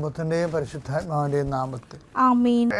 പിതാവിന്റെയും പുത്രന്റെയും പരിശുദ്ധാത്മാവിന്റെയും നാമത്തിൽ.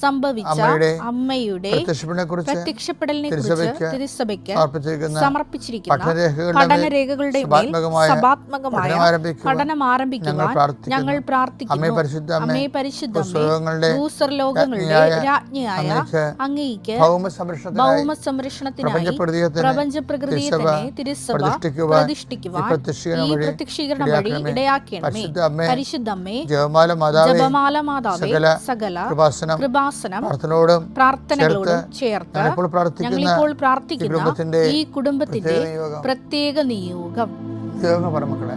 സംഭവിച്ച അമ്മയുടെ പ്രത്യക്ഷപ്പെടലിനെ കുറിച്ച് തിരുസഭയ്ക്ക് സമർപ്പിച്ചിരിക്കുന്ന പഠനരേഖകളുടെ സഭാത്മകമായ പഠനം ആരംഭിക്കുവാൻ ഞങ്ങൾ പ്രാർത്ഥിക്കുന്നു. അമ്മേ പരിശുദ്ധ രാജ്ഞിയായ രാജ്ഞിയായ അങ്ങേക്ക് അങ്ങേക്ക് ഭൗമ സംരക്ഷണത്തിനായി ഭൗമ സംരക്ഷണത്തിനായി പ്രപഞ്ചപ്രകൃതിയെ പ്രപഞ്ച പ്രകൃതിയെ തന്നെ തിരുസഭ പ്രതിഷ്ഠിക്കുവാൻ ഈ പ്രത്യക്ഷീകരണം വഴി ഇടയാക്കണമേ. പരിശുദ്ധമ്മേ ജപമാല മാതാവേ സകല സകല കൃപാസനം കൃപാസനം പ്രാർത്ഥനയോടും പ്രാർത്ഥനകളോടും ചേർത്ത് ഞങ്ങളിപ്പോൾ പ്രാർത്ഥിക്കുന്ന ഈ പ്രാർത്ഥിക്കുന്ന കുടുംബത്തിന്റെ പ്രത്യേക നിയോഗം. നിയോഗം. പറമക്കളെ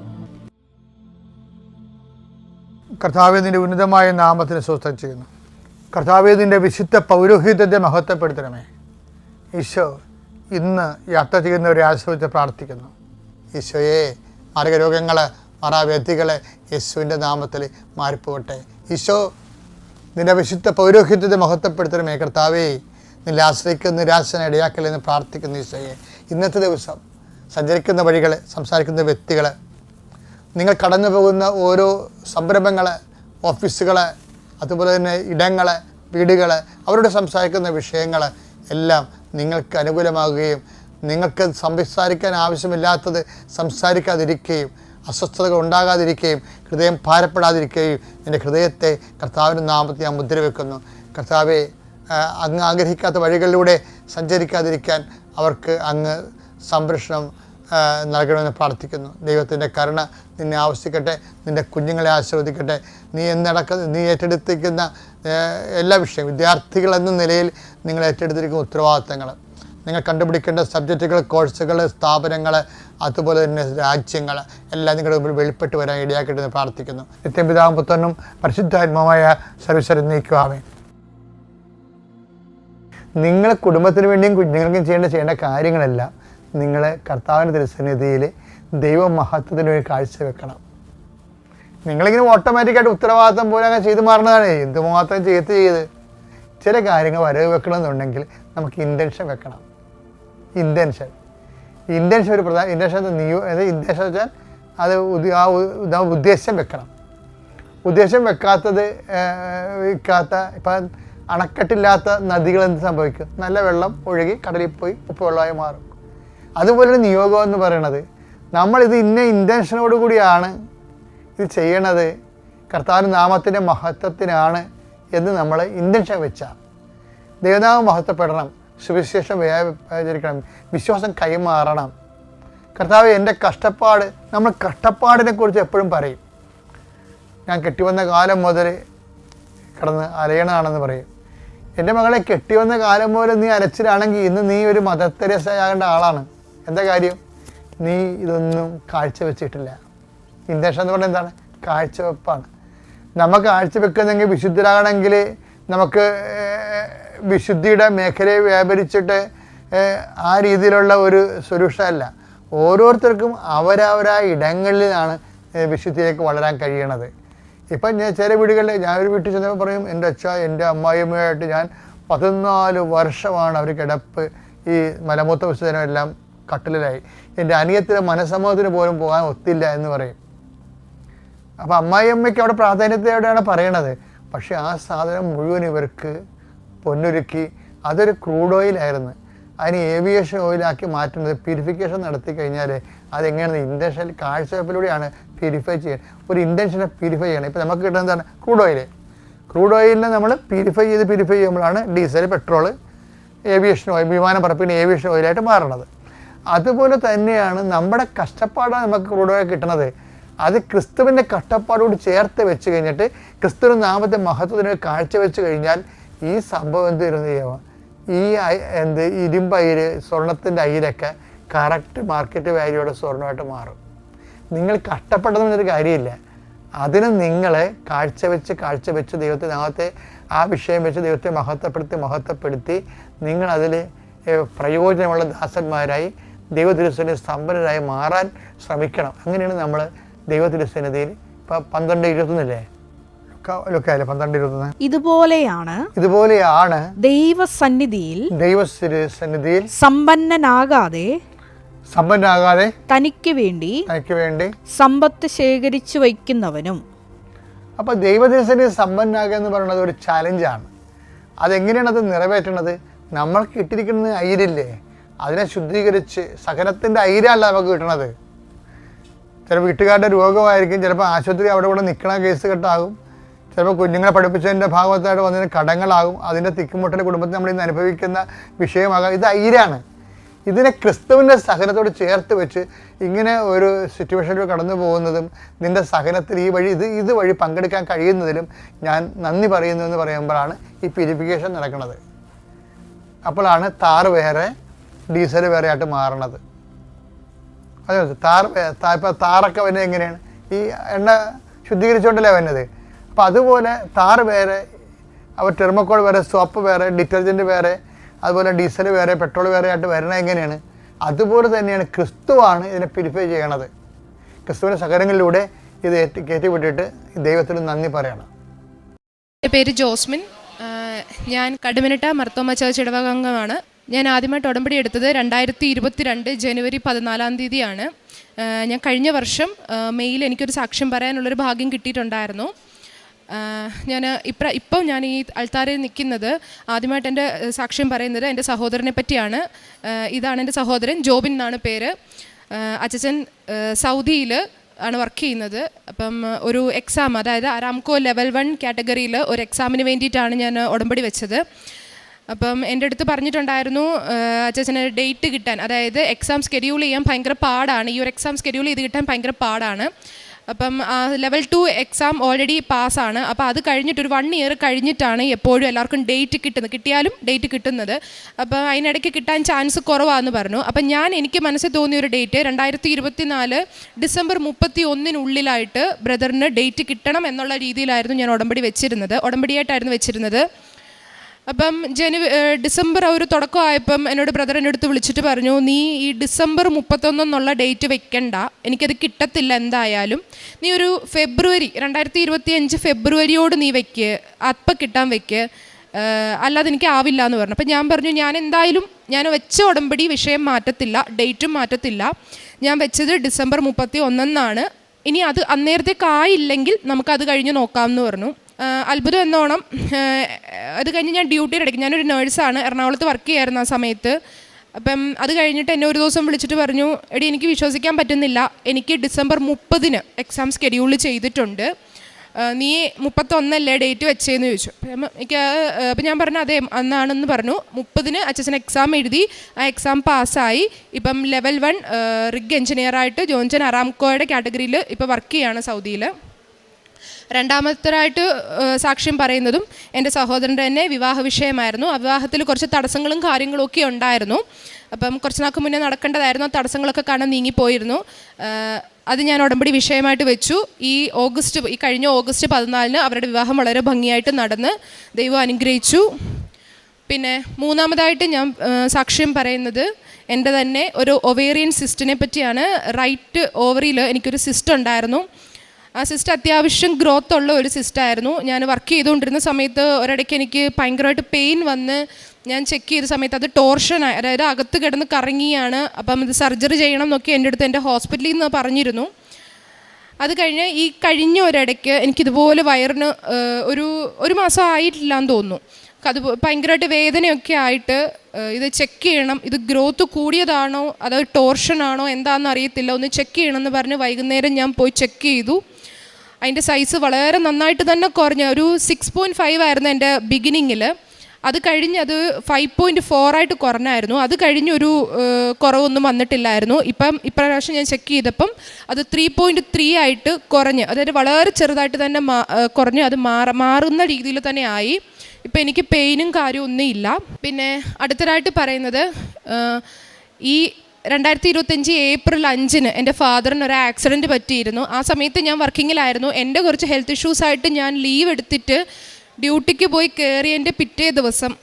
കർത്താവെ നിന്റെ ഉന്നതമായ നാമത്തിന് സ്വസ്ഥം ചെയ്യുന്നു. കർത്താവേദിന്റെ വിശുദ്ധ പൗരോഹിത്യത്തെ മഹത്വപ്പെടുത്തണമേ. ഈശോ ഇന്ന് യാത്ര ചെയ്യുന്നവരെ ആശ്രയിച്ച് പ്രാർത്ഥിക്കുന്നു. ഈശോയെ മാർഗരോഗങ്ങൾ മറാവ്യക്തികൾ യേശുവിന്റെ നാമത്തിൽ മാറിപ്പോകട്ടെ. ഈശോ നിന്റെ വിശുദ്ധ പൗരോഹിത്യത്തെ മഹത്വപ്പെടുത്തണമേ. കർത്താവേ നിന്നെ ആശ്രയിക്കുന്ന നിരാശന ഇടയാക്കലെന്ന് പ്രാർത്ഥിക്കുന്നു ഈശോയെ. ഇന്നത്തെ ദിവസം സഞ്ചരിക്കുന്ന വഴികൾ സംസാരിക്കുന്ന വ്യക്തികൾ നിങ്ങൾ കടന്നു പോകുന്ന ഓരോ സംരംഭങ്ങൾ ഓഫീസുകൾ അതുപോലെ തന്നെ ഇടങ്ങൾ വീടുകൾ അവരോട് സംസാരിക്കുന്ന വിഷയങ്ങൾ എല്ലാം നിങ്ങൾക്ക് അനുകൂലമാകുകയും നിങ്ങൾക്ക് സംസാരിക്കാൻ ആവശ്യമില്ലാത്തത് സംസാരിക്കാതിരിക്കുകയും അസ്വസ്ഥതകൾ ഉണ്ടാകാതിരിക്കുകയും ഹൃദയം ഭാരപ്പെടാതിരിക്കുകയും എന്റെ ഹൃദയത്തെ കർത്താവിന്റെ നാമത്തെ ഞാൻ മുദ്ര വെക്കുന്നു കർത്താവെ അങ്ങ് ആഗ്രഹിക്കാത്ത വഴികളിലൂടെ സഞ്ചരിക്കാതിരിക്കാൻ അവർക്ക് അങ്ങ് സംരക്ഷണം നൽകണമെന്ന് പ്രാർത്ഥിക്കുന്നു. ദൈവത്തിന്റെ കരുണ നിന്നെ ആവശ്യിക്കട്ടെ നിന്റെ കുഞ്ഞുങ്ങളെ ആശീർവദിക്കട്ടെ. നീ എന്നടക്ക നീ ഏറ്റെടുത്തിരിക്കുന്ന എല്ലാ വിഷയം വിദ്യാർത്ഥികൾ എന്ന നിലയിൽ നിങ്ങൾ ഏറ്റെടുത്തിരിക്കുന്ന ഉത്തരവാദിത്തങ്ങൾ. നിങ്ങൾ കണ്ടുപിടിക്കേണ്ട സബ്ജക്റ്റുകൾ കോഴ്സുകൾ സ്ഥാപനങ്ങൾ അതുപോലെ തന്നെ രാജ്യങ്ങൾ എല്ലാം നിങ്ങളുടെ മുമ്പിൽ വെളിപ്പെട്ട് വരാൻ ഇടയാക്കട്ടെ എന്ന് പ്രാർത്ഥിക്കുന്നു. നിത്യപിതാവും പുത്രനും പരിശുദ്ധാത്മാവായ സർവീസ്വരൻ നീക്കുവാമേ നിങ്ങൾ കുടുംബത്തിന് വേണ്ടിയും കുഞ്ഞുങ്ങൾക്കും ചെയ്യേണ്ട ചെയ്യേണ്ട കാര്യങ്ങളെല്ലാം നിങ്ങൾ കർത്താവിന്റെ തിരുസന്നിധിയിൽ ദൈവമഹത്വത്തിന് കാഴ്ച വെക്കണം. നിങ്ങളിങ്ങനെ ഓട്ടോമാറ്റിക്കായിട്ട് ഉത്തരവാദിത്തം പോലെ അങ്ങനെ ചെയ്തു മാറുന്നതാണ് എന്തുമാത്രം ചെയ്ത് ചെയ്ത് ചില കാര്യങ്ങൾ വരവ് വെക്കണമെന്നുണ്ടെങ്കിൽ നമുക്ക് ഇന്റൻഷൻ വെക്കണം. ഇന്റൻഷൻ ഇന്റൻഷൻ ഒരു പ്രധാന ഇന്റൻഷൻ നിയോ അതായത് ഇന്റൻഷൻ വെച്ചാൽ അത് ആ ഉദ്ദേശം വെക്കണം. ഉദ്ദേശം വെക്കാത്തത് വെക്കാത്ത ഇപ്പം അണക്കെട്ടില്ലാത്ത നദികൾ എന്ത് സംഭവിക്കും? നല്ല വെള്ളം ഒഴുകി കടലിൽ പോയി ഉപ്പുവെള്ളമായി മാറും. അതുപോലെ നിയോഗം എന്ന് പറയണത്. നമ്മളിത് ഇന്ന ഇന്റൻഷനോട് കൂടിയാണ് ഇത് ചെയ്യണത്. കർത്താവ് നാമത്തിന്റെ മഹത്വത്തിനാണ് എന്ന് നമ്മൾ ഇന്റൻഷൻ വെച്ചാൽ ദേവനാമം മഹത്വപ്പെടണം. സുവിശേഷം വ്യാപരിക്കണം വിശ്വാസം കൈമാറണം. കർത്താവ് എന്റെ കഷ്ടപ്പാട് നമ്മൾ കഷ്ടപ്പാടിനെ കുറിച്ച് എപ്പോഴും പറയും. ഞാൻ കെട്ടിവന്ന കാലം മുതൽ കിടന്ന് അലയണമാണെന്ന് പറയും. എന്റെ മകളെ കെട്ടിവന്ന കാലം മുതൽ നീ അലച്ചിലാണെങ്കിൽ ഇന്ന് നീ ഒരു മദത്തരസയാകേണ്ട ആളാണ്. എന്താ കാര്യം? നീ ഇതൊന്നും കാഴ്ചവെച്ചിട്ടില്ല. ഇന്റൻഷൻ എന്ന് പറഞ്ഞാൽ എന്താണ്? കാഴ്ചവെപ്പാണ്. നമ്മൾ കാഴ്ചവെക്കുന്നെങ്കിൽ വിശുദ്ധരാകണമെങ്കിൽ നമുക്ക് വിശുദ്ധിയുടെ മേഖലയെ വ്യാപരിച്ചിട്ട് ആ രീതിയിലുള്ള ഒരു സൊല്യൂഷൻ അല്ല. ഓരോരുത്തർക്കും അവരവരായ ഇടങ്ങളിലാണ് വിശുദ്ധിയിലേക്ക് വളരാൻ കഴിയണത്. ഇപ്പം ഞാൻ ചില വീടുകളിൽ ഞാൻ ഒരു വീട്ടിൽ ചെന്നപ്പോൾ പറയും എന്റെ അച്ഛ എന്റെ അമ്മായിയമ്മയായിട്ട് ഞാൻ പതിനാല് വർഷമാണ് അവർ കിടപ്പ് ഈ മലമൂത്ര വിസർജനം എല്ലാം കട്ടിലായി എന്റെ അനിയത്തിന്റെ മനസ്സമ്മതത്തിന് പോലും പോകാൻ ഒത്തില്ല എന്ന് പറയും. അപ്പോൾ അമ്മായിയമ്മയ്ക്ക് അവിടെ പ്രാധാന്യത്തോടെയാണ് പറയണത്? പക്ഷേ ആ സാധനം മുഴുവൻ ഇവർക്ക് പൊന്നൊരുക്കി അതൊരു ക്രൂഡ് ഓയിലായിരുന്നു അതിന് ഏവിയേഷൻ ഓയിലാക്കി മാറ്റുന്നത് പ്യൂരിഫിക്കേഷൻ നടത്തി കഴിഞ്ഞാൽ അതെങ്ങനെയാണ് ഇന്റൻഷൻ കാഴ്ചവെപ്പിലൂടെയാണ് പ്യൂരിഫൈ ചെയ്യുന്നത് ഒരു ഇന്റൻഷനെ പ്യൂരിഫൈ ചെയ്യണം ഇപ്പോൾ നമുക്ക് കിട്ടുന്നത് എന്താണ്? ക്രൂഡ് ഓയിൽ ക്രൂഡ് ഓയിലിനെ നമ്മൾ പ്യൂരിഫൈ ചെയ്ത് പ്യൂരിഫൈ ചെയ്യുമ്പോഴാണ് ഡീസൽ പെട്രോൾ ഏവിയേഷൻ ഓയിൽ വിമാനം പറപ്പിക്കുന്ന ഏവിയേഷൻ ഓയിലായിട്ട് മാറുന്നത് അതുപോലെ തന്നെയാണ് നമ്മുടെ കഷ്ടപ്പാടാണ് നമുക്ക് കൂടുതലായി കിട്ടുന്നത്. അത് ക്രിസ്തുവിന്റെ കഷ്ടപ്പാടോട് ചേർത്ത് വെച്ച് കഴിഞ്ഞിട്ട് ക്രിസ്തു നാമത്തെ മഹത്വത്തിന് കാഴ്ചവെച്ച് കഴിഞ്ഞാൽ ഈ സംഭവം എന്ത് വരുന്ന ചെയ്യുക ഈ എന്ത് ഇരുമ്പയിര് സ്വർണത്തിന്റെ അയിരൊക്കെ കറക്റ്റ് മാർക്കറ്റ് വാല്യൂടെ സ്വർണമായിട്ട് മാറും. നിങ്ങൾ കഷ്ടപ്പെട്ടതെന്നൊരു കാര്യമില്ല. അതിന് നിങ്ങളെ കാഴ്ചവെച്ച് കാഴ്ചവെച്ച് ദൈവത്തെ നാമത്തെ ആ വിഷയം വെച്ച് ദൈവത്തെ മഹത്വപ്പെടുത്തി മഹത്വപ്പെടുത്തി നിങ്ങളതിൽ പ്രയോജനമുള്ള ദാസന്മാരായി ദൈവതിരുസനെ സ്തംഭനരായി മാറാൻ ശ്രമിക്കണം. അങ്ങനെയാണ് നമ്മൾ ദൈവതിരുസന്നിധിയിൽ ഇപ്പം പന്ത്രണ്ട് ഇരുപത്തൊന്നില്ലേ? പന്ത്രണ്ട് ഇരുപത്തൊന്ന്? ഇതുപോലെയാണ് ഇതുപോലെയാണ് ദൈവസന്നിധിയിൽ ദൈവസന്നിധിയിൽ സമ്പന്നനാകാതെ സമ്പന്നനാകാതെ തനിക്ക് വേണ്ടി തനിക്ക് വേണ്ടി സമ്പത്ത് ശേഖരിച്ചു വയ്ക്കുന്നവനും അപ്പോൾ ദൈവദിവസനെ സമ്പന്നാകുക എന്ന് പറയുന്നത് ഒരു ചലഞ്ചാണ് അതെങ്ങനെയാണ് അത് നിറവേറ്റണത്? നമ്മൾക്ക് ഇട്ടിരിക്കുന്നത് അയിരില്ലേ അതിനെ ശുദ്ധീകരിച്ച് സഹനത്തിന്റെ ഐരല്ല നമുക്ക് കിട്ടണത്. ചിലപ്പോൾ വീട്ടുകാരുടെ രോഗമായിരിക്കും ചിലപ്പോൾ ആശുപത്രി അവിടെ കൂടെ നിൽക്കണ കേസ് കെട്ടാകും ചിലപ്പോൾ കുഞ്ഞുങ്ങളെ പഠിപ്പിച്ചതിന്റെ ഭാഗത്തായിട്ട് വന്നതിന് കടങ്ങളാകും അതിന്റെ തിക്കുമുട്ടിന്റെ കുടുംബത്തിൽ നമ്മൾ ഇന്ന് അനുഭവിക്കുന്ന വിഷയമാകാം. ഇത് ഐരാണ് ഇതിനെ ക്രിസ്തുവിന്റെ സഹനത്തോട് ചേർത്ത് വെച്ച് ഇങ്ങനെ ഒരു സിറ്റുവേഷനിൽ കടന്നു പോകുന്നതും നിന്റെ സഹനത്തിൽ ഈ വഴി ഇത് ഇത് വഴി പങ്കെടുക്കാൻ കഴിയുന്നതിലും ഞാൻ നന്ദി പറയുന്നു എന്ന് പറയുമ്പോഴാണ് ഈ പ്യൂരിഫിക്കേഷൻ നടക്കുന്നത്. അപ്പോഴാണ് താറ് വേറെ ഡീസൽ വേറെ ആയിട്ട് മാറണത്. അതെ താർ ഇപ്പം താറൊക്കെ വരുന്നത് എങ്ങനെയാണ്? ഈ എണ്ണ ശുദ്ധീകരിച്ചുകൊണ്ടല്ലേ വരുന്നത്? അപ്പോൾ അതുപോലെ താറ് വേറെ അവർ ടെർമക്കോൾ വേറെ സോപ്പ് വേറെ ഡിറ്റർജന്റ് വേറെ അതുപോലെ ഡീസൽ വേറെ പെട്രോൾ വേറെ ആയിട്ട് വരണത് എങ്ങനെയാണ്? അതുപോലെ തന്നെയാണ് ക്രിസ്തുവാണ് ഇതിനെ പ്യൂരിഫൈ ചെയ്യണത്. ക്രിസ്തുവിന്റെ സഹകരങ്ങളിലൂടെ ഇത് കയറ്റി വിട്ടിട്ട് ദൈവത്തിന് നന്ദി പറയണം. എന്റെ പേര് ജോസ്മിൻ. ഞാൻ കടുമനിട്ട മർത്തോമ ചേർച്ച് ഞാൻ ആദ്യമായിട്ട് ഉടമ്പടി എടുത്തത് രണ്ടായിരത്തി ഇരുപത്തിരണ്ട് ജനുവരി പതിനാലാം തീയതിയാണ്. ഞാൻ കഴിഞ്ഞ വർഷം മെയ്യിൽ എനിക്കൊരു സാക്ഷ്യം പറയാനുള്ളൊരു ഭാഗ്യം കിട്ടിയിട്ടുണ്ടായിരുന്നു. ഞാൻ ഇപ്ര ഇപ്പം ഞാൻ ഈ അൾത്താരയിൽ നിൽക്കുന്നത് ആദ്യമായിട്ട് എന്റെ സാക്ഷ്യം പറയുന്നത് എന്റെ സഹോദരനെ പറ്റിയാണ്. ഇതാണ് എന്റെ സഹോദരൻ ജോബിൻ എന്നാണ് പേര്. അച്ഛൻ സൗദിയിൽ ആണ് വർക്ക് ചെയ്യുന്നത്. അപ്പം ഒരു എക്സാം അതായത് അരാംകോ ലെവൽ വൺ കാറ്റഗറിയിൽ ഒരു എക്സാമിന് വേണ്ടിയിട്ടാണ് ഞാൻ ഉടമ്പടി വെച്ചത്. അപ്പം എന്റെ അടുത്ത് പറഞ്ഞിട്ടുണ്ടായിരുന്നു അച്ചാച്ചന് ഡേറ്റ് കിട്ടാൻ. അതായത് എക്സാം സ്കെഡ്യൂൾ ചെയ്യാൻ ഭയങ്കര പാടാണ്. ഈ ഒരു എക്സാം സ്കെഡ്യൂൾ ചെയ്ത് കിട്ടാൻ ഭയങ്കര പാടാണ്. അപ്പം ലെവൽ ടു എക്സാം ഓൾറെഡി പാസ്സാണ് അപ്പോൾ അത് കഴിഞ്ഞിട്ട് ഒരു വൺ ഇയർ കഴിഞ്ഞിട്ടാണ് എപ്പോഴും എല്ലാവർക്കും ഡേറ്റ് കിട്ടുന്നത്. കിട്ടിയാലും ഡേറ്റ് കിട്ടുന്നത്. അപ്പം അതിനിടയ്ക്ക് കിട്ടാൻ ചാൻസ് കുറവാന്ന് പറഞ്ഞു. അപ്പം ഞാൻ എനിക്ക് മനസ്സിൽ തോന്നിയ ഒരു ഡേറ്റ് രണ്ടായിരത്തി ഇരുപത്തി നാല് ഡിസംബർ മുപ്പത്തി ഒന്നിനുള്ളിലായിട്ട് ബ്രദറിന് ഡേറ്റ് കിട്ടണം എന്നുള്ള രീതിയിലായിരുന്നു ഞാൻ ഉടമ്പടി വെച്ചിരുന്നത്. ഉടമ്പടിയായിട്ടായിരുന്നു വെച്ചിരുന്നത്. അപ്പം ജനുവരി ഡിസംബർ ആ ഒരു തുടക്കമായപ്പം എന്നോട് ബ്രദർ എന്റെ അടുത്ത് വിളിച്ചിട്ട് പറഞ്ഞു നീ ഈ ഡിസംബർ മുപ്പത്തൊന്നെന്നുള്ള ഡേറ്റ് വെക്കണ്ട. എനിക്കത് കിട്ടത്തില്ല എന്തായാലും. നീ ഒരു ഫെബ്രുവരി രണ്ടായിരത്തി ഇരുപത്തി അഞ്ച് ഫെബ്രുവരിയോട് നീ വെക്ക്. അപ്പം കിട്ടാൻ വെക്ക്. അല്ലാതെ എനിക്ക് ആവില്ല എന്ന് പറഞ്ഞു. അപ്പം ഞാൻ പറഞ്ഞു ഞാൻ എന്തായാലും ഞാൻ വെച്ച ഉടമ്പടി വിഷയം മാറ്റത്തില്ല ഡേറ്റും മാറ്റത്തില്ല. ഞാൻ വെച്ചത് ഡിസംബർ മുപ്പത്തി ഒന്നെന്നാണ് ഇനി അത് അന്നേരത്തേക്കായില്ലെങ്കിൽ നമുക്കത് കഴിഞ്ഞ് നോക്കാമെന്ന് പറഞ്ഞു. അത്ഭുതം എന്നോണം. അത് കഴിഞ്ഞ് ഞാൻ ഡ്യൂട്ടിയിൽ ഇടയ്ക്ക്. ഞാനൊരു നേഴ്സാണ് എറണാകുളത്ത് വർക്ക് ചെയ്യായിരുന്നു ആ സമയത്ത്. അപ്പം അത് കഴിഞ്ഞിട്ട് എന്നെ ഒരു ദിവസം വിളിച്ചിട്ട് പറഞ്ഞു എടി എനിക്ക് വിശ്വസിക്കാൻ പറ്റുന്നില്ല. എനിക്ക് ഡിസംബർ മുപ്പതിന് എക്സാം സ്കെഡ്യൂൾ ചെയ്തിട്ടുണ്ട്. നീ മുപ്പത്തൊന്നല്ലേ ഡേറ്റ് വെച്ചേന്ന് ചോദിച്ചു. എനിക്ക് അപ്പം ഞാൻ പറഞ്ഞു അതെ അന്നാണെന്ന് പറഞ്ഞു. മുപ്പതിന് അച്ഛൻ എക്സാം എഴുതി. ആ എക്സാം പാസ്സായി. ഇപ്പം ലെവൽ വൺ റിഗ് എഞ്ചിനീയറായിട്ട് ജോൺസൺ അറാംകോയുടെ കാറ്റഗറിയിൽ ഇപ്പോൾ വർക്ക് ചെയ്യുകയാണ് സൗദിയിൽ രണ്ടാമത്തരായിട്ട് സാക്ഷ്യം പറയുന്നതും എന്റെ സഹോദരന്റെ തന്നെ വിവാഹ വിഷയമായിരുന്നു. വിവാഹത്തിൽ കുറച്ച് തടസ്സങ്ങളും കാര്യങ്ങളും ഒക്കെ ഉണ്ടായിരുന്നു. അപ്പം കുറച്ച് നാൾക്ക് മുന്നേ നടക്കേണ്ടതായിരുന്നു. ആ തടസ്സങ്ങളൊക്കെ കാണാൻ നീങ്ങിപ്പോയിരുന്നു. അത് ഞാൻ ഉടമ്പടി വിഷയമായിട്ട് വെച്ചു. ഈ ഓഗസ്റ്റ് ഈ കഴിഞ്ഞ ഓഗസ്റ്റ് പതിനാലിന് അവരുടെ വിവാഹം വളരെ ഭംഗിയായിട്ട് നടന്ന് ദൈവം അനുഗ്രഹിച്ചു. പിന്നെ മൂന്നാമതായിട്ട് ഞാൻ സാക്ഷ്യം പറയുന്നത് എന്റെ തന്നെ ഒരു ഒവേറിയൻ സിസ്റ്റിനെ പറ്റിയാണ്. റൈറ്റ് ഓവറിയിൽ എനിക്കൊരു സിസ്റ്റ് ഉണ്ടായിരുന്നു. ആ സിസ്റ്റം അത്യാവശ്യം ഗ്രോത്ത് ഉള്ള ഒരു സിസ്റ്റായിരുന്നു ഞാൻ വർക്ക് ചെയ്തുകൊണ്ടിരുന്ന സമയത്ത് ഒരിടയ്ക്ക് എനിക്ക് ഭയങ്കരമായിട്ട് പെയിൻ വന്ന് ഞാൻ ചെക്ക് ചെയ്ത സമയത്ത് അത് ടോർഷനായി അതായത് അകത്ത് കിടന്ന് കറങ്ങിയാണ്. അപ്പം ഇത് സർജറി ചെയ്യണം എന്നൊക്കെ എന്റെ അടുത്ത് എന്റെ ഹോസ്പിറ്റലിൽ നിന്ന് പറഞ്ഞിരുന്നു. അത് കഴിഞ്ഞ് ഈ കഴിഞ്ഞ ഒരിടയ്ക്ക് എനിക്കിതുപോലെ വയറിന് ഒരു ഒരു മാസം ആയിട്ടില്ല എന്ന് തോന്നുന്നു. അത് ഭയങ്കരമായിട്ട് വേദനയൊക്കെ ആയിട്ട് ഇത് ചെക്ക് ചെയ്യണം. ഇത് ഗ്രോത്ത് കൂടിയതാണോ? അതോ ടോർഷനാണോ എന്താണെന്ന് അറിയത്തില്ല. ഒന്ന് ചെക്ക് ചെയ്യണമെന്ന് പറഞ്ഞ് വൈകുന്നേരം ഞാൻ പോയി ചെക്ക് ചെയ്തു. അതിന്റെ സൈസ് വളരെ നന്നായിട്ട് തന്നെ കുറഞ്ഞ. ഒരു സിക്സ് പോയിന്റ് ഫൈവ് ആയിരുന്നു എന്റെ ബിഗിനിങ്ങിൽ അത് കഴിഞ്ഞ് അത് ഫൈവ് പോയിന്റ് ഫോർ ആയിട്ട് കുറഞ്ഞായിരുന്നു. അത് കഴിഞ്ഞൊരു കുറവൊന്നും വന്നിട്ടില്ലായിരുന്നു. ഇപ്പം ഇപ്രാവശ്യം ഞാൻ ചെക്ക് ചെയ്തപ്പം അത് ത്രീ പോയിന്റ് ത്രീ ആയിട്ട് കുറഞ്ഞ്. അതായത് വളരെ ചെറുതായിട്ട് തന്നെ കുറഞ്ഞ്. അത് മാറ മാറുന്ന രീതിയിൽ തന്നെ ആയി. ഇപ്പം എനിക്ക് പെയിനും കാര്യവും ഒന്നും ഇല്ല പിന്നെ അടുത്തതായിട്ട് പറയുന്നത് ഈ രണ്ടായിരത്തി ഇരുപത്തഞ്ച് ഏപ്രിൽ അഞ്ചിന് എന്റെ ഫാദറിന് ഒരു ആക്സിഡന്റ് പറ്റിയിരുന്നു. ആ സമയത്ത് ഞാൻ വർക്കിങ്ങിലായിരുന്നു. എന്റെ കുറച്ച് ഹെൽത്ത് ഇഷ്യൂസ് ആയിട്ട് ഞാൻ ലീവ് എടുത്തിട്ട് ഡ്യൂട്ടിക്ക് പോയി കയറിയതിന്റെ പിറ്റേ ദിവസം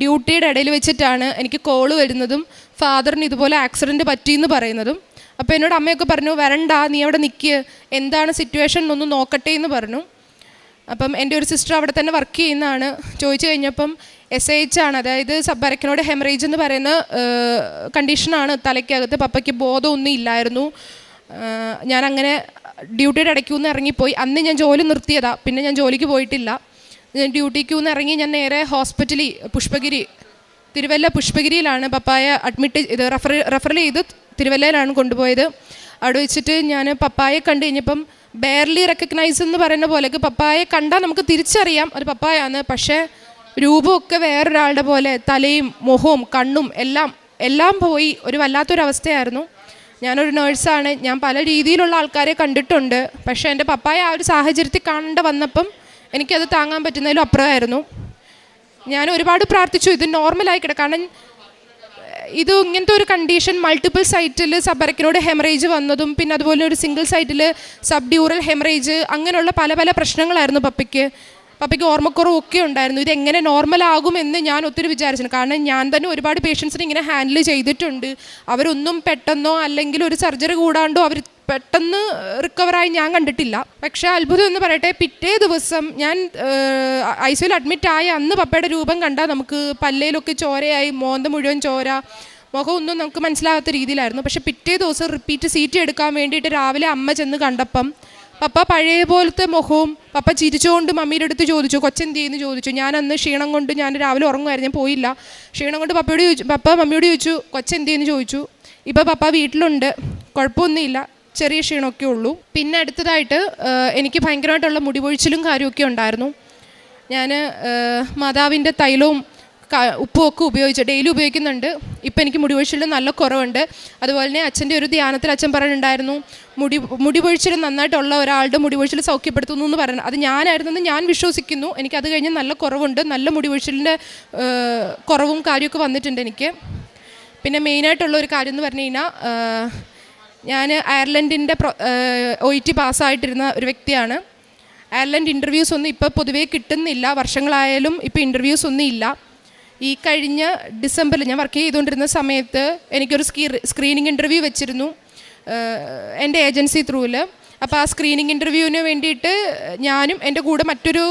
ഡ്യൂട്ടിയുടെ ഇടയിൽ വെച്ചിട്ടാണ് എനിക്ക് കോൾ വരുന്നതും ഫാദറിന് ഇതുപോലെ ആക്സിഡന്റ് പറ്റിയെന്ന് പറയുന്നതും. അപ്പോൾ എന്നോട് അമ്മയൊക്കെ പറഞ്ഞു വരണ്ട നീ അവിടെ നിൽക്കുക എന്താണ് സിറ്റുവേഷൻ ഒന്ന് നോക്കട്ടെ എന്ന് പറഞ്ഞു. അപ്പം എന്റെ ഒരു സിസ്റ്റർ അവിടെ തന്നെ വർക്ക് ചെയ്യുന്നതാണ്. ചോദിച്ചു കഴിഞ്ഞപ്പം എസ് എച്ച് ആണ്. അതായത് സബ്ബരക്കനോട് ഹെമറേജ് എന്ന് പറയുന്ന കണ്ടീഷനാണ്. തലയ്ക്കകത്ത് പപ്പയ്ക്ക് ബോധമൊന്നും ഇല്ലായിരുന്നു. ഞാൻ അങ്ങനെ ഡ്യൂട്ടിയുടെ ഇടയ്ക്ക് നിന്ന് ഇറങ്ങിപ്പോയി. അന്ന് ഞാൻ ജോലി നിർത്തിയതാ. പിന്നെ ഞാൻ ജോലിക്ക് പോയിട്ടില്ല. ഞാൻ ഡ്യൂട്ടിക്ക് നിന്ന് ഇറങ്ങി ഞാൻ നേരെ ഹോസ്പിറ്റലിൽ പുഷ്പഗിരി തിരുവല്ല പുഷ്പഗിരിയിലാണ് പപ്പായ അഡ്മിറ്റ് ഇത് റെഫർ റെഫറൽ ചെയ്ത് തിരുവല്ലയിലാണ് കൊണ്ടുപോയത്. അവിടെ വെച്ചിട്ട് ഞാൻ പപ്പായെ കണ്ടു കഴിഞ്ഞപ്പം ബെയർലി റെക്കഗ്നൈസ് എന്ന് പറയുന്ന പോലെയൊക്കെ പപ്പായെ കണ്ടാൽ നമുക്ക് തിരിച്ചറിയാം. ഒരു പപ്പായാണ്. പക്ഷേ രൂപമൊക്കെ വേറൊരാളുടെ പോലെ തലയും മുഖവും കണ്ണും എല്ലാം എല്ലാം പോയി ഒരു വല്ലാത്തൊരവസ്ഥയായിരുന്നു. ഞാനൊരു നേഴ്സാണ്. ഞാൻ പല രീതിയിലുള്ള ആൾക്കാരെ കണ്ടിട്ടുണ്ട്. പക്ഷേ എന്റെ പപ്പായ ആ ഒരു സാഹചര്യത്തിൽ കാണേണ്ട വന്നപ്പം എനിക്കത് താങ്ങാൻ പറ്റുന്നതിലും അപ്പുറമായിരുന്നു. ഞാൻ ഒരുപാട് പ്രാർത്ഥിച്ചു. ഇത് നോർമലായി കിട കാരണം ഇത് ഇങ്ങനത്തെ ഒരു കണ്ടീഷൻ മൾട്ടിപ്പിൾ സൈറ്റിൽ സബറക്കിനോട് ഹെമറേജ് വന്നതും പിന്നെ അതുപോലെ ഒരു സിംഗിൾ സൈറ്റിൽ സബ് ഡ്യൂറൽ ഹെമറേജ് അങ്ങനെയുള്ള പല പല പ്രശ്നങ്ങളായിരുന്നു പപ്പയ്ക്ക്. പപ്പയ്ക്ക് ഓർമ്മക്കുറവും ഒക്കെ ഉണ്ടായിരുന്നു. ഇത് എങ്ങനെ നോർമൽ ആകുമെന്ന് ഞാൻ ഒത്തിരി വിചാരിച്ചിരുന്നു. കാരണം ഞാൻ തന്നെ ഒരുപാട് പേഷ്യൻസിനെ ഇങ്ങനെ ഹാൻഡിൽ ചെയ്തിട്ടുണ്ട്. അവരൊന്നും പെട്ടെന്നോ അല്ലെങ്കിൽ ഒരു സർജറി കൂടാണ്ടോ അവർ പെട്ടെന്ന് റിക്കവറായി ഞാൻ കണ്ടിട്ടില്ല. പക്ഷേ അത്ഭുതം എന്ന് പറയട്ടെ പിറ്റേ ദിവസം ഞാൻ ഐ അഡ്മിറ്റ് ആയ അന്ന് പപ്പയുടെ രൂപം കണ്ടാൽ നമുക്ക് പല്ലയിലൊക്കെ ചോരയായി മോന്ത മുഴുവൻ ചോര മുഖമൊന്നും നമുക്ക് മനസ്സിലാകാത്ത രീതിയിലായിരുന്നു. പക്ഷേ പിറ്റേ ദിവസം റിപ്പീറ്റ് സീറ്റ് എടുക്കാൻ വേണ്ടിയിട്ട് രാവിലെ അമ്മ ചെന്ന് കണ്ടപ്പം പപ്പ പഴയ പോലത്തെ മുഖവും പപ്പ ചിരിച്ചുകൊണ്ട് മമ്മിയുടെ അടുത്ത് ചോദിച്ചു കൊച്ചെന്ത് ചോദിച്ചു? ഞാൻ അന്ന് ക്ഷീണം കൊണ്ട് ഞാൻ രാവിലെ ഉറങ്ങുമായിരുന്നു ഞാൻ പോയില്ല. ക്ഷീണം കൊണ്ട് പപ്പയോട് ചോദിച്ചു പപ്പ മമ്മിയോട് ചോദിച്ചു കൊച്ചെന്ത് ചെയ്യുന്നു ചോദിച്ചു? ഇപ്പോൾ പപ്പ വീട്ടിലുണ്ട് കുഴപ്പമൊന്നുമില്ല ചെറിയ ക്ഷീണമൊക്കെ ഉള്ളൂ. പിന്നെ അടുത്തതായിട്ട് എനിക്ക് ഭയങ്കരമായിട്ടുള്ള മുടിപൊഴിച്ചിലും കാര്യമൊക്കെ ഉണ്ടായിരുന്നു. ഞാൻ മാതാവിന്റെ തൈലവും ക- ഉപ്പും ഒക്കെ ഉപയോഗിച്ച് ഡെയിലി ഉപയോഗിക്കുന്നുണ്ട്. ഇപ്പം എനിക്ക് മുടി പൊഴിച്ചിൽ നല്ല കുറവുണ്ട്. അതുപോലെ തന്നെ അച്ഛന്റെ ഒരു ധ്യാനത്തിൽ അച്ഛൻ പറഞ്ഞിട്ടുണ്ടായിരുന്നു മുടി മുടി പൊഴിച്ചിൽ നന്നായിട്ടുള്ള ഒരാളുടെ മുടി പൊഴിച്ചിൽ സൗഖ്യപ്പെടുത്തുന്നു എന്ന് പറയുന്നത് അത് ഞാനായിരുന്നെന്ന് ഞാൻ വിശ്വസിക്കുന്നു. എനിക്ക് അത് കഴിഞ്ഞ് നല്ല കുറവുണ്ട്. നല്ല മുടി പൊഴിച്ചിലിന്റെ കുറവും കാര്യമൊക്കെ വന്നിട്ടുണ്ട് എനിക്ക്. പിന്നെ മെയിനായിട്ടുള്ള ഒരു കാര്യം എന്ന് പറഞ്ഞു കഴിഞ്ഞാൽ ഞാൻ അയർലൻഡിന്റെ ഒ ടി പാസ്സായിട്ടിരുന്ന ഒരു വ്യക്തിയാണ്. അയർലൻഡ് ഇന്റർവ്യൂസ് ഒന്നും ഇപ്പോൾ പൊതുവേ കിട്ടുന്നില്ല. വർഷങ്ങളായാലും ഇപ്പോൾ ഇന്റർവ്യൂസ് ഒന്നും ഇല്ല. ഈ കഴിഞ്ഞ ഡിസംബറിൽ ഞാൻ വർക്ക് ചെയ്തുകൊണ്ടിരുന്ന സമയത്ത് എനിക്കൊരു സ്കീ സ്ക്രീനിങ് ഇന്റർവ്യൂ വെച്ചിരുന്നു എന്റെ ഏജൻസി ത്രൂവിൽ അപ്പോൾ ആ സ്ക്രീനിങ് ഇന്റർവ്യൂവിന് വേണ്ടിയിട്ട് ഞാനും എന്റെ കൂടെ മറ്റൊരു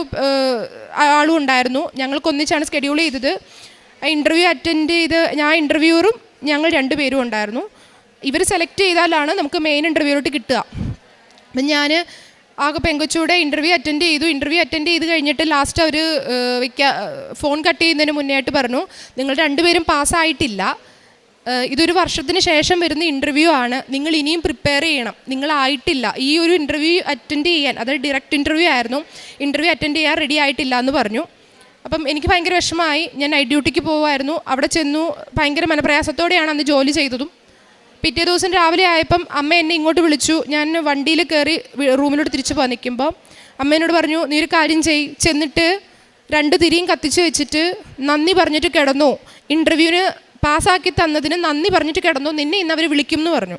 ആളും ഉണ്ടായിരുന്നു. ഞങ്ങൾക്കൊന്നിച്ചാണ് സ്കെഡ്യൂൾ ചെയ്തത്. ആ ഇന്റർവ്യൂ അറ്റൻഡ് ചെയ്ത് ഞാൻ ഇന്റർവ്യൂറും ഞങ്ങൾ രണ്ടുപേരും ഉണ്ടായിരുന്നു. ഇവർ സെലക്ട് ചെയ്താലാണ് നമുക്ക് മെയിൻ ഇന്റർവ്യൂലോട്ട് കിട്ടുക. അപ്പം ഞാൻ ആകെ പെങ്കൊച്ചൂടെ ഇന്റർവ്യൂ അറ്റൻഡ് ചെയ്തു. ഇന്റർവ്യൂ അറ്റൻഡ് ചെയ്ത് കഴിഞ്ഞിട്ട് ലാസ്റ്റ് അവർ വെക്കാ ഫോൺ കട്ട് ചെയ്യുന്നതിന് മുന്നേ ആയിട്ട് പറഞ്ഞു നിങ്ങൾ രണ്ടുപേരും പാസ്സായിട്ടില്ല ഇതൊരു വർഷത്തിന് ശേഷം വരുന്ന ഇന്റർവ്യൂ ആണ്. നിങ്ങൾ ഇനിയും പ്രിപ്പയർ ചെയ്യണം. നിങ്ങളായിട്ടില്ല ഈ ഒരു ഇന്റർവ്യൂ അറ്റൻഡ് ചെയ്യാൻ അതായത് ഡയറക്റ്റ് ഇന്റർവ്യൂ ആയിരുന്നു. ഇന്റർവ്യൂ അറ്റൻഡ് ചെയ്യാൻ റെഡി ആയിട്ടില്ല എന്ന് പറഞ്ഞു. അപ്പം എനിക്ക് ഭയങ്കര വിഷമമായി. ഞാൻ നൈറ്റ് ഡ്യൂട്ടിക്ക് പോകുമായിരുന്നു അവിടെ ചെന്നു. ഭയങ്കര മനപ്രയാസത്തോടെയാണ് അന്ന് ജോലി ചെയ്തതും. പിറ്റേ ദിവസം രാവിലെ ആയപ്പം അമ്മ എന്നെ ഇങ്ങോട്ട് വിളിച്ചു. ഞാൻ വണ്ടിയിൽ കയറി റൂമിലോട്ട് തിരിച്ചു പോകാൻ നിൽക്കുമ്പോൾ അമ്മേനോട് പറഞ്ഞു നീ ഒരു കാര്യം ചെയ്. ചെന്നിട്ട് രണ്ട് തിരിയും കത്തിച്ച് വെച്ചിട്ട് നന്ദി പറഞ്ഞിട്ട് കിടന്നു. ഇന്റർവ്യൂവിന് പാസ്സാക്കി തന്നതിന് നന്ദി പറഞ്ഞിട്ട് കിടന്നു. നിന്നെ ഇന്ന് അവർ വിളിക്കും എന്ന് പറഞ്ഞു.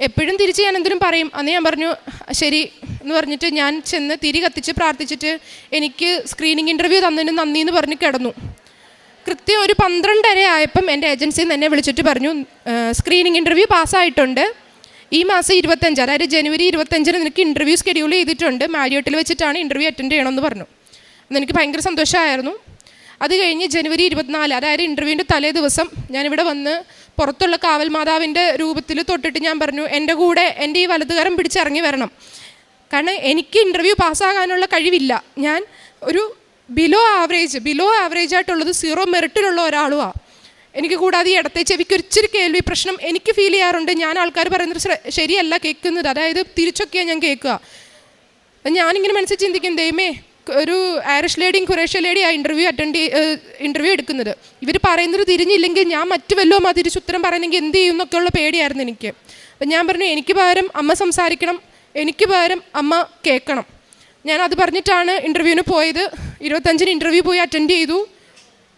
എപ്പോഴും തിരിച്ച് ഞാൻ എന്തിനും പറയും. അന്ന് ഞാൻ പറഞ്ഞു ശരി എന്ന് പറഞ്ഞിട്ട് ഞാൻ ചെന്ന് തിരി കത്തിച്ച് പ്രാർത്ഥിച്ചിട്ട് എനിക്ക് സ്ക്രീനിങ് ഇന്റർവ്യൂ തന്നതിന് നന്ദി എന്ന് പറഞ്ഞ് കിടന്നു. കൃത്യം ഒരു പന്ത്രണ്ടര ആയപ്പം എന്റെ ഏജൻസിയിൽ നിന്ന് എന്നെ വിളിച്ചിട്ട് പറഞ്ഞു സ്ക്രീനിങ് ഇന്റർവ്യൂ പാസ്സായിട്ടുണ്ട്. ഈ മാസം ഇരുപത്തഞ്ച് അതായത് ജനുവരി ഇരുപത്തഞ്ചിന് നിനക്ക് ഇന്റർവ്യൂ ഷെഡ്യൂൾ ചെയ്തിട്ടുണ്ട്. മാരിയോട്ടിൽ വെച്ചിട്ടാണ് ഇന്റർവ്യൂ അറ്റൻഡ് ചെയ്യണമെന്ന് പറഞ്ഞു. എനിക്ക് ഭയങ്കര സന്തോഷമായിരുന്നു. അത് കഴിഞ്ഞ് ജനുവരി ഇരുപത്തിനാല് അതായത് ഇന്റർവ്യൂവിന്റെ തലേ ദിവസം ഞാനിവിടെ വന്ന് പുറത്തുള്ള കാവൽ മാതാവിന്റെ രൂപത്തിൽ തൊട്ടിട്ട് ഞാൻ പറഞ്ഞു എന്റെ കൂടെ എന്റെ ഈ വലതുകരം പിടിച്ചിറങ്ങി വരണം. കാരണം എനിക്ക് ഇന്റർവ്യൂ പാസ്സാകാനുള്ള കഴിവില്ല. ഞാൻ ഒരു ബിലോ ആവറേജ് ബിലോ ആവറേജ് ആയിട്ടുള്ളത് സീറോ മെറിറ്റിലുള്ള ഒരാളുമാണ് എനിക്ക് കൂടാതെ ഈ ഇടത്തെ ചെവിക്ക് ഒരിച്ചിരി കേൾവി പ്രശ്നം എനിക്ക് ഫീൽ ചെയ്യാറുണ്ട്. ഞാൻ ആൾക്കാർ പറയുന്നത് ശരിയല്ല കേൾക്കുന്നത്. അതായത് തിരിച്ചൊക്കെയാണ് ഞാൻ കേൾക്കുക. ഞാനിങ്ങനെ മനസ്സിൽ ചിന്തിക്കും ദൈവമേ ഒരു ആരിഷ് ലേഡിയും കുറേഷ്യ ലേഡി ആ ഇന്റർവ്യൂ അറ്റൻഡ് ഇന്റർവ്യൂ എടുക്കുന്നത്. ഇവർ പറയുന്നത് തിരിഞ്ഞില്ലെങ്കിൽ ഞാൻ മറ്റു വല്ലതും ആ തിരിച്ച് ഉത്തരം പറയണമെങ്കിൽ എന്ത് ചെയ്യും എന്നൊക്കെയുള്ള പേടിയായിരുന്നു എനിക്ക്. അപ്പം ഞാൻ പറഞ്ഞു എനിക്ക് പകരം അമ്മ സംസാരിക്കണം. എനിക്ക് പകരം അമ്മ കേൾക്കണം. ഞാൻ അത് പറഞ്ഞിട്ടാണ് ഇന്റർവ്യൂവിന് പോയത്. ഇരുപത്തഞ്ചിന് ഇന്റർവ്യൂ പോയി അറ്റൻഡ് ചെയ്തു.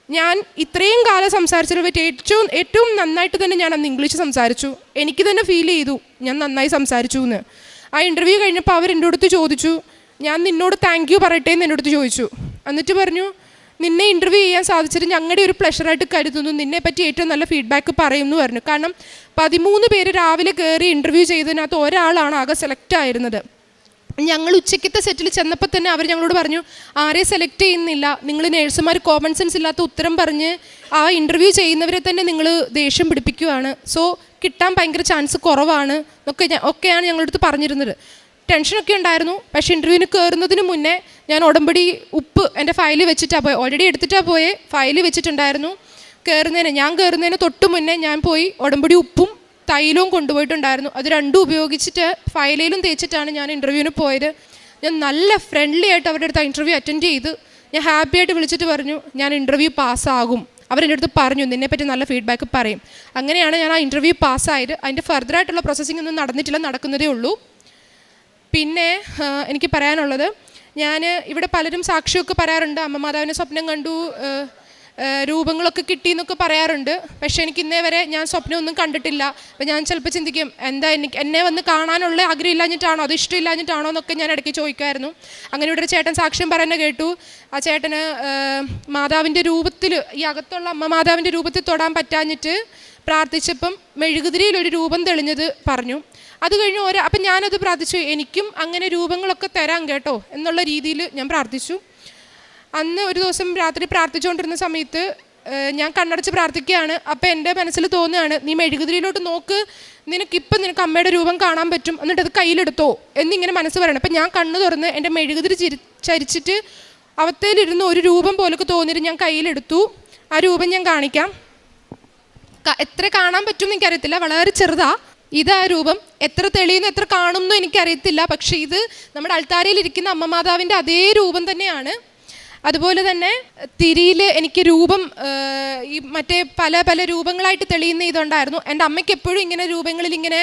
ഞാൻ ഇത്രയും കാലം സംസാരിച്ചതിൽ പറ്റി ഏറ്റവും ഏറ്റവും നന്നായിട്ട് തന്നെ ഞാൻ അന്ന് ഇംഗ്ലീഷ് സംസാരിച്ചു. എനിക്ക് തന്നെ ഫീൽ ചെയ്തു ഞാൻ നന്നായി സംസാരിച്ചു എന്ന് ആ ഇന്റർവ്യൂ കഴിഞ്ഞപ്പോൾ അവർ എന്റെ അടുത്ത് ചോദിച്ചു ഞാൻ നിന്നോട് താങ്ക് യു പറയട്ടെ എന്ന് എന്റെ അടുത്ത് ചോദിച്ചു. എന്നിട്ട് പറഞ്ഞു നിന്നെ ഇന്റർവ്യൂ ചെയ്യാൻ സാധിച്ചിട്ട് ഞങ്ങളുടെ ഒരു പ്ലഷറായിട്ട് കരുതുന്നു. നിന്നെ പറ്റി ഏറ്റവും നല്ല ഫീഡ്ബാക്ക് പറയുമെന്ന് പറഞ്ഞു. കാരണം പതിമൂന്ന് പേര് രാവിലെ കയറി ഇന്റർവ്യൂ ചെയ്തതിനകത്ത് ഒരാളാണ് ആകെ സെലക്ട് ആയിരുന്നത്. ഞങ്ങൾ ഉച്ചയ്ക്കത്തെ സെറ്റിൽ ചെന്നപ്പോൾ തന്നെ അവർ ഞങ്ങളോട് പറഞ്ഞു ആരെ സെലക്ട് ചെയ്യുന്നില്ല? നിങ്ങൾ നേഴ്സുമാർ കോമൺ സെൻസ് ഇല്ലാത്ത ഉത്തരം പറഞ്ഞ് ആ ഇന്റർവ്യൂ ചെയ്യുന്നവരെ തന്നെ നിങ്ങൾ ദേഷ്യം പിടിപ്പിക്കുവാണ്. സോ കിട്ടാൻ ഭയങ്കര ചാൻസ് കുറവാണ്. എന്നൊക്കെ ഒക്കെയാണ് ഞങ്ങളടുത്ത് പറഞ്ഞിരുന്നത്. ടെൻഷനൊക്കെ ഉണ്ടായിരുന്നു. പക്ഷേ ഇന്റർവ്യൂവിന് കയറുന്നതിന് മുന്നേ ഞാൻ ഉടമ്പടി ഉപ്പ് എന്റെ ഫയൽ വെച്ചിട്ടാണ് പോയത് ഓൾറെഡി എടുത്തിട്ടാണ് പോയേ. ഫയൽ വെച്ചിട്ടുണ്ടായിരുന്നു. കയറുന്നതിന് ഞാൻ കയറുന്നതിന് തൊട്ട് മുന്നേ ഞാൻ പോയി ഉടമ്പടി ഉപ്പും തൈലവും കൊണ്ടുപോയിട്ടുണ്ടായിരുന്നു. അത് രണ്ടും ഉപയോഗിച്ചിട്ട് ഫയലിലും തേച്ചിട്ടാണ് ഞാൻ ഇന്റർവ്യൂവിന് പോയത്. ഞാൻ നല്ല ഫ്രണ്ട്ലി ആയിട്ട് അവരുടെ അടുത്ത് ഇന്റർവ്യൂ അറ്റൻഡ് ചെയ്ത് ഞാൻ ഹാപ്പി ആയിട്ട് വിളിച്ചിട്ട് പറഞ്ഞു ഞാൻ ഇന്റർവ്യൂ പാസ്സാകും അവരെന്റെ അടുത്ത് പറഞ്ഞു നിന്നെപ്പറ്റി നല്ല ഫീഡ്ബാക്ക് പറയും. അങ്ങനെയാണ് ഞാൻ ആ ഇന്റർവ്യൂ പാസ്സായത് അതിന്റെ ഫർദർ ആയിട്ടുള്ള പ്രോസസ്സിംഗ് ഒന്നും നടന്നിട്ടില്ല നടക്കുന്നതേ ഉള്ളൂ. പിന്നെ എനിക്ക് പറയാനുള്ളത് ഞാൻ ഇവിടെ പലരും സാക്ഷിയൊക്കെ പറയാറുണ്ട് അമ്മ സ്വപ്നം കണ്ടു രൂപങ്ങളൊക്കെ കിട്ടി എന്നൊക്കെ പറയാറുണ്ട്. പക്ഷേ എനിക്ക് ഇന്നേ വരെ ഞാൻ സ്വപ്നമൊന്നും കണ്ടിട്ടില്ല. അപ്പം ഞാൻ ചിലപ്പോൾ ചിന്തിക്കും എന്താ എനിക്ക് എന്നെ വന്ന് കാണാനുള്ള ആഗ്രഹം ഇല്ലാഞ്ഞിട്ടാണോ അത് ഇഷ്ടമില്ലാഞ്ഞിട്ടാണോ എന്നൊക്കെ ഞാൻ ഇടയ്ക്ക് ചോദിക്കുമായിരുന്നു അങ്ങനെ ഇവിടെ ചേട്ടൻ സാക്ഷ്യം പറയുന്നത് കേട്ടു. ആ ചേട്ടന് മാതാവിന്റെ രൂപത്തിൽ ഈ അകത്തുള്ള അമ്മ മാതാവിന്റെ രൂപത്തിൽ തൊടാൻ പറ്റാഞ്ഞിട്ട് പ്രാർത്ഥിച്ചപ്പം മെഴുകുതിരിയിൽ ഒരു രൂപം തെളിഞ്ഞത് പറഞ്ഞു. അത് കഴിഞ്ഞ് ഓരോ അപ്പം ഞാനത് പ്രാർത്ഥിച്ചു. എനിക്കും അങ്ങനെ രൂപങ്ങളൊക്കെ തരാം കേട്ടോ എന്നുള്ള രീതിയിൽ ഞാൻ പ്രാർത്ഥിച്ചു. അന്ന് ഒരു ദിവസം രാത്രി പ്രാർത്ഥിച്ചുകൊണ്ടിരുന്ന സമയത്ത് ഞാൻ കണ്ണടച്ച് പ്രാർത്ഥിക്കുകയാണ്. അപ്പം എന്റെ മനസ്സിൽ തോന്നുകയാണ് നീ മെഴുകുതിരിയിലോട്ട് നോക്ക്. നിനക്കിപ്പം നിനക്ക് അമ്മയുടെ രൂപം കാണാൻ പറ്റും. എന്നിട്ട് അത് കയ്യിലെടുത്തോ. എന്നിങ്ങനെ മനസ്സ് പറയണം. അപ്പം ഞാൻ കണ്ണ് തുറന്ന് എന്റെ മെഴുകുതിരി ചിരി ചരിച്ചിട്ട് അവത്തേലിരുന്ന് ഒരു രൂപം പോലൊക്കെ തോന്നിയിട്ട് ഞാൻ കയ്യിലെടുത്തു. ആ രൂപം ഞാൻ കാണിക്കാം. എത്ര കാണാൻ പറ്റും എനിക്കറിയത്തില്ല. വളരെ ചെറുതാ. ഇതാ രൂപം. എത്ര തെളിയുന്നു എത്ര കാണുന്നു എനിക്കറിയത്തില്ല. പക്ഷേ ഇത് നമ്മുടെ അൾത്താരയിൽ ഇരിക്കുന്ന അമ്മ മാതാവിന്റെ അതേ രൂപം തന്നെയാണ്. അതുപോലെ തന്നെ തിരിയിൽ എനിക്ക് രൂപം ഈ മറ്റേ പല പല രൂപങ്ങളായിട്ട് തെളിയുന്ന ഇതുണ്ടായിരുന്നു. എന്റെ അമ്മയ്ക്ക് എപ്പോഴും ഇങ്ങനെ രൂപങ്ങളിൽ ഇങ്ങനെ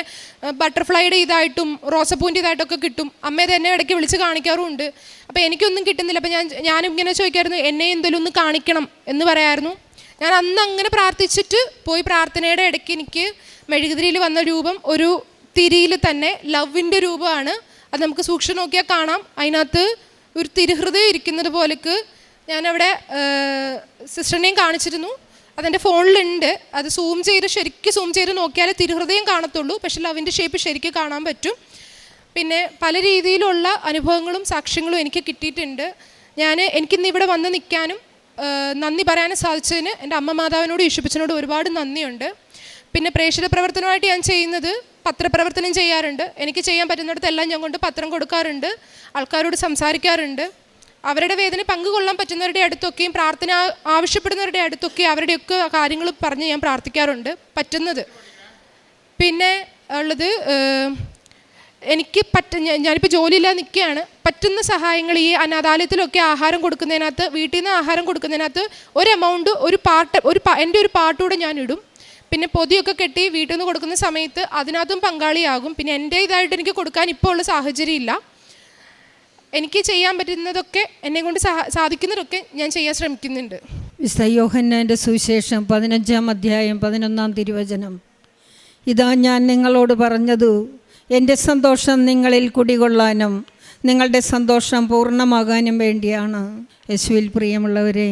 ബട്ടർഫ്ലൈയുടെ ഇതായിട്ടും റോസപ്പൂവിന്റെ ഇതായിട്ടൊക്കെ കിട്ടും. അമ്മയെ തന്നെ ഇടയ്ക്ക് വിളിച്ച് കാണിക്കാറുമുണ്ട്. അപ്പോൾ എനിക്കൊന്നും കിട്ടുന്നില്ല. അപ്പോൾ ഞാൻ ഞാനും ഇങ്ങനെ ചോദിക്കായിരുന്നു എന്നെ എന്തെങ്കിലും ഒന്ന് കാണിക്കണം എന്ന് പറയായിരുന്നു. ഞാൻ അന്ന് അങ്ങനെ പ്രാർത്ഥിച്ചിട്ട് പോയി പ്രാർത്ഥനയുടെ ഇടയ്ക്ക് എനിക്ക് മെഴുകുതിരിയിൽ വന്ന രൂപം ഒരു തിരിയിൽ തന്നെ ലവിന്റെ രൂപമാണ്. അത് നമുക്ക് സൂക്ഷിച്ച് നോക്കിയാൽ കാണാം. അതിനകത്ത് ഒരു തിരുഹൃദയം ഇരിക്കുന്നത് പോലെക്ക് ഞാനവിടെ സിസ്റ്ററിനെയും കാണിച്ചിരുന്നു. അതെന്റെ ഫോണിലുണ്ട്. അത് സൂം ചെയ്ത് ശരിക്കും സൂം ചെയ്ത് നോക്കിയാലേ തിരുഹൃദയം കാണത്തുള്ളൂ. പക്ഷേ ലവിന്റെ ഷേപ്പ് ശരിക്കും കാണാൻ പറ്റും. പിന്നെ പല രീതിയിലുള്ള അനുഭവങ്ങളും സാക്ഷ്യങ്ങളും എനിക്ക് കിട്ടിയിട്ടുണ്ട്. ഞാൻ എനിക്കിന്ന് ഇവിടെ വന്ന് നിൽക്കാനും നന്ദി പറയാനും സാധിച്ചതിന് എന്റെ അമ്മ മാതാവിനോട് യേശുപ്പച്ചനോട് ഒരുപാട് നന്ദിയുണ്ട്. പിന്നെ പ്രേക്ഷക പ്രവർത്തനമായിട്ട് ഞാൻ ചെയ്യുന്നത് പത്രപ്രവർത്തനം ചെയ്യാറുണ്ട്. എനിക്ക് ചെയ്യാൻ പറ്റുന്നിടത്തെല്ലാം ഞാൻ കൊണ്ട് പത്രം കൊടുക്കാറുണ്ട്. ആൾക്കാരോട് സംസാരിക്കാറുണ്ട്. അവരുടെ വേദന പങ്കുകൊള്ളാൻ പറ്റുന്നവരുടെ അടുത്തൊക്കെയും പ്രാർത്ഥന ആവശ്യപ്പെടുന്നവരുടെ അടുത്തൊക്കെ അവരുടെയൊക്കെ കാര്യങ്ങൾ പറഞ്ഞ് ഞാൻ പ്രാർത്ഥിക്കാറുണ്ട്. പറ്റുന്നത്. പിന്നെ ഉള്ളത് എനിക്ക് പറ്റ ഞാനിപ്പോൾ ജോലിയില്ലാതെ നിൽക്കുകയാണ്. പറ്റുന്ന സഹായങ്ങൾ ഈ അനാഥാലയത്തിലൊക്കെ ആഹാരം കൊടുക്കുന്നതിനകത്ത് വീട്ടിൽ നിന്ന് ആഹാരം കൊടുക്കുന്നതിനകത്ത് ഒരു എമൗണ്ട് ഒരു പാട്ട് ഒരു എന്റെ ഒരു പാട്ടുകൂടെ ഞാൻ പിന്നെ പൊതിയൊക്കെ കെട്ടി വീട്ടിൽ നിന്ന് കൊടുക്കുന്ന സമയത്ത് അതിനകത്തും പങ്കാളിയാകും. പിന്നെ എന്റെ ഇതായിട്ട് എനിക്ക് കൊടുക്കാൻ ഇപ്പോൾ ഉള്ള സാഹചര്യം ഇല്ല. എനിക്ക് ചെയ്യാൻ പറ്റുന്നതൊക്കെ എന്നെ കൊണ്ട് സാധിക്കുന്നതൊക്കെ ഞാൻ ചെയ്യാൻ ശ്രമിക്കുന്നുണ്ട്. വിശുദ്ധ യോഹന്നാന്റെ സുവിശേഷം പതിനഞ്ചാം അധ്യായം പതിനൊന്നാം തിരുവചനം. ഇതാ ഞാൻ നിങ്ങളോട് പറഞ്ഞതു എന്റെ സന്തോഷം നിങ്ങളിൽ കുടികൊള്ളാനും നിങ്ങളുടെ സന്തോഷം പൂർണമാകാനും വേണ്ടിയാണ്. യേശുവിൽ പ്രിയമുള്ളവരെ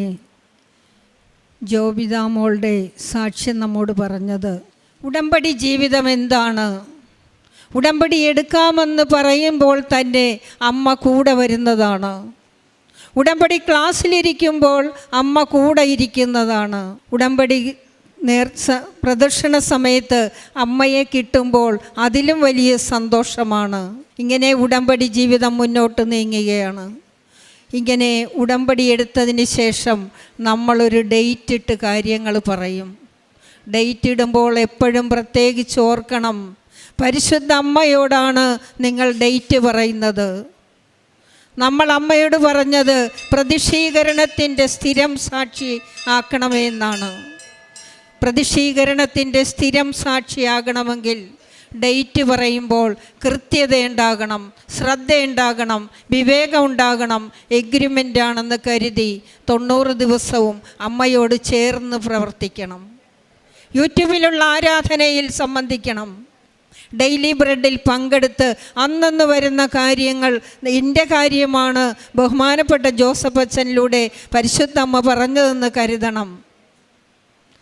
ജോബിതാമോളുടെ സാക്ഷ്യം നമ്മോട് പറഞ്ഞത് ഉടമ്പടി ജീവിതം എന്താണ്? ഉടമ്പടി എടുക്കാമെന്ന് പറയുമ്പോൾ തന്നെ അമ്മ കൂടെ വരുന്നതാണ്. ഉടമ്പടി ക്ലാസ്സിലിരിക്കുമ്പോൾ അമ്മ കൂടെ ഇരിക്കുന്നതാണ്. ഉടമ്പടി നേർ പ്രദർശന സമയത്ത് അമ്മയെ കിട്ടുമ്പോൾ അതിലും വലിയ സന്തോഷമാണ്. ഇങ്ങനെ ഉടമ്പടി ജീവിതം മുന്നോട്ട് നീങ്ങുകയാണ്. ഇങ്ങനെ ഉടമ്പടി എടുത്തതിന് ശേഷം നമ്മളൊരു ഡേറ്റ് ഇട്ട് കാര്യങ്ങൾ പറയും. ഡേറ്റ് ഇടുമ്പോൾ എപ്പോഴും പ്രത്യേകിച്ച് ഓർക്കണം. പരിശുദ്ധ അമ്മയോടാണ് നിങ്ങൾ ഡേറ്റ് പറയുന്നത്. നമ്മൾ അമ്മയോട് പറഞ്ഞത് പ്രതിഷീകരണത്തിന്റെ സ്ഥിരം സാക്ഷി ആക്കണമെന്നാണ് പ്രതിഷീകരണത്തിന്റെ സ്ഥിരം സാക്ഷിയാകണമെങ്കിൽ ഡേറ്റ് പറയുമ്പോൾ കൃത്യത ഉണ്ടാകണം ശ്രദ്ധ ഉണ്ടാകണം വിവേകം ഉണ്ടാകണം എഗ്രിമെന്റ് ആണെന്ന് കരുതി തൊണ്ണൂറ് ദിവസവും അമ്മയോട് ചേർന്ന് പ്രവർത്തിക്കണം. യൂട്യൂബിലുള്ള ആരാധനയിൽ സംബന്ധിക്കണം. ഡെയിലി ബ്രെഡിൽ പങ്കെടുത്ത് അന്നന്ന് വരുന്ന കാര്യങ്ങൾ എന്റെ കാര്യമാണ് ബഹുമാനപ്പെട്ട ജോസഫ് അച്ഛനിലൂടെ പരിശുദ്ധ അമ്മ പറഞ്ഞതെന്ന് കരുതണം.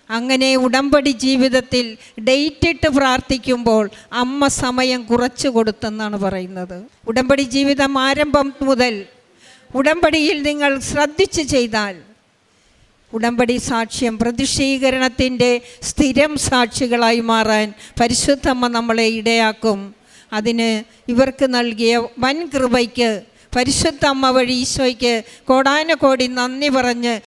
അങ്ങനെ ഉടമ്പടി ജീവിതത്തിൽ ഡേറ്റ് ഇട്ട് പ്രാർത്ഥിക്കുമ്പോൾ അമ്മ സമയം കുറച്ചു കൊടുത്തെന്നാണ് പറയുന്നത്. ഉടമ്പടി ജീവിതം ആരംഭം മുതൽ ഉടമ്പടിയിൽ നിങ്ങൾ ശ്രദ്ധിച്ചു ചെയ്താൽ ഉടമ്പടി സാക്ഷ്യം പ്രതിഷീകരണത്തിന്റെ സ്ഥിരം സാക്ഷികളായി മാറാൻ പരിശുദ്ധമ്മ നമ്മളെ ഇടയാക്കും. അതിന് ഇവർക്ക് നൽകിയ വൻ കൃപയ്ക്ക് പരിശുദ്ധ അമ്മ വഴി ഈശോയ്ക്ക് കോടാനകോടി നന്ദി പറഞ്ഞ്